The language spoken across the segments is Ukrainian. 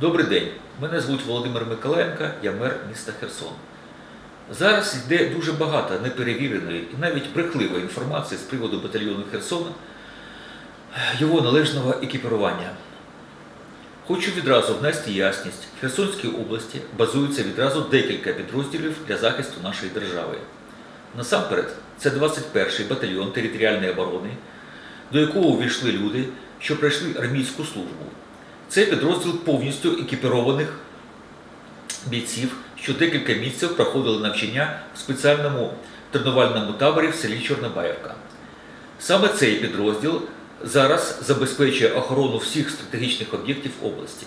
Добрий день. Мене звуть Володимир Миколаєнко, я мер міста Херсон. Зараз йде дуже багато неперевіреної і навіть брехливої інформації з приводу батальйону Херсона, його належного екіпірування. Хочу відразу внести ясність, в Херсонській області базується відразу декілька підрозділів для захисту нашої держави. Насамперед, це 21-й батальйон територіальної оборони, до якого увійшли люди, що пройшли армійську службу. Це підрозділ повністю екіпірованих бійців, що декілька місяців проходили навчання в спеціальному тренувальному таборі в селі Чорнобаївка. Саме цей підрозділ зараз забезпечує охорону всіх стратегічних об'єктів області.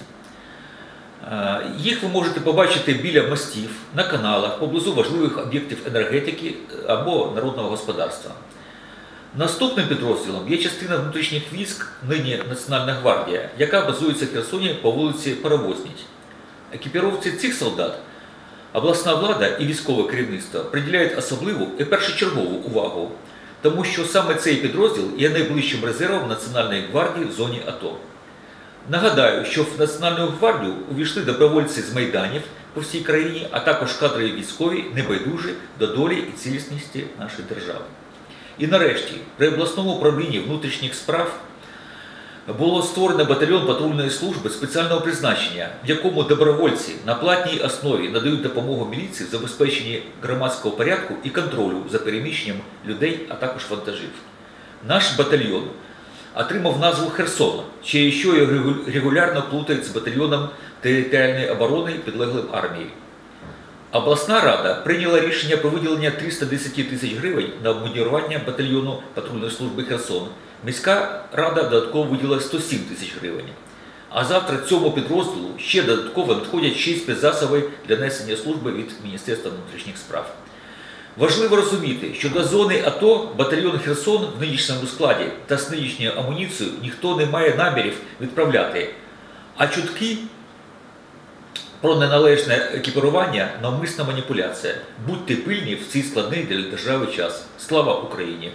Е, Їх ви можете побачити біля мостів, на каналах, поблизу важливих об'єктів енергетики або народного господарства. Наступним підрозділом є частина внутрішніх військ, нині Національна гвардія, яка базується в Херсоні по вулиці Паровозній. Екіпіровці цих солдат обласна влада і військове керівництво приділяють особливу і першочергову увагу, тому що саме цей підрозділ є найближчим резервом Національної гвардії в зоні АТО. Нагадаю, що в Національну гвардію увійшли добровольці з майданів по всій країні, а також кадрові військові небайдужі до долі і цілісності нашої держави. І нарешті, при обласному управлінні внутрішніх справ було створено батальйон патрульної служби спеціального призначення, в якому добровольці на платній основі надають допомогу міліції в забезпеченні громадського порядку і контролю за переміщенням людей, а також вантажів. Наш батальйон отримав назву Херсон, ще що його регулярно плутають з батальйоном територіальної оборони підлеглим армії. Обласна рада прийняла рішення про виділення 310 тисяч гривень на обмундірування батальйону патрульної служби Херсон. Міська рада додатково виділила 107 тисяч гривень. А завтра цьому підрозділу ще додатково надходять 6 спецзасобів для несення служби від Міністерства внутрішніх справ. Важливо розуміти, що до зони АТО батальйон Херсон в нинішньому складі та з нинішньою амуніцією ніхто не має намірів відправляти. А чутки про неналежне екіпірування навмисна маніпуляція. Будьте пильні в цей складний для держави час. Слава Україні!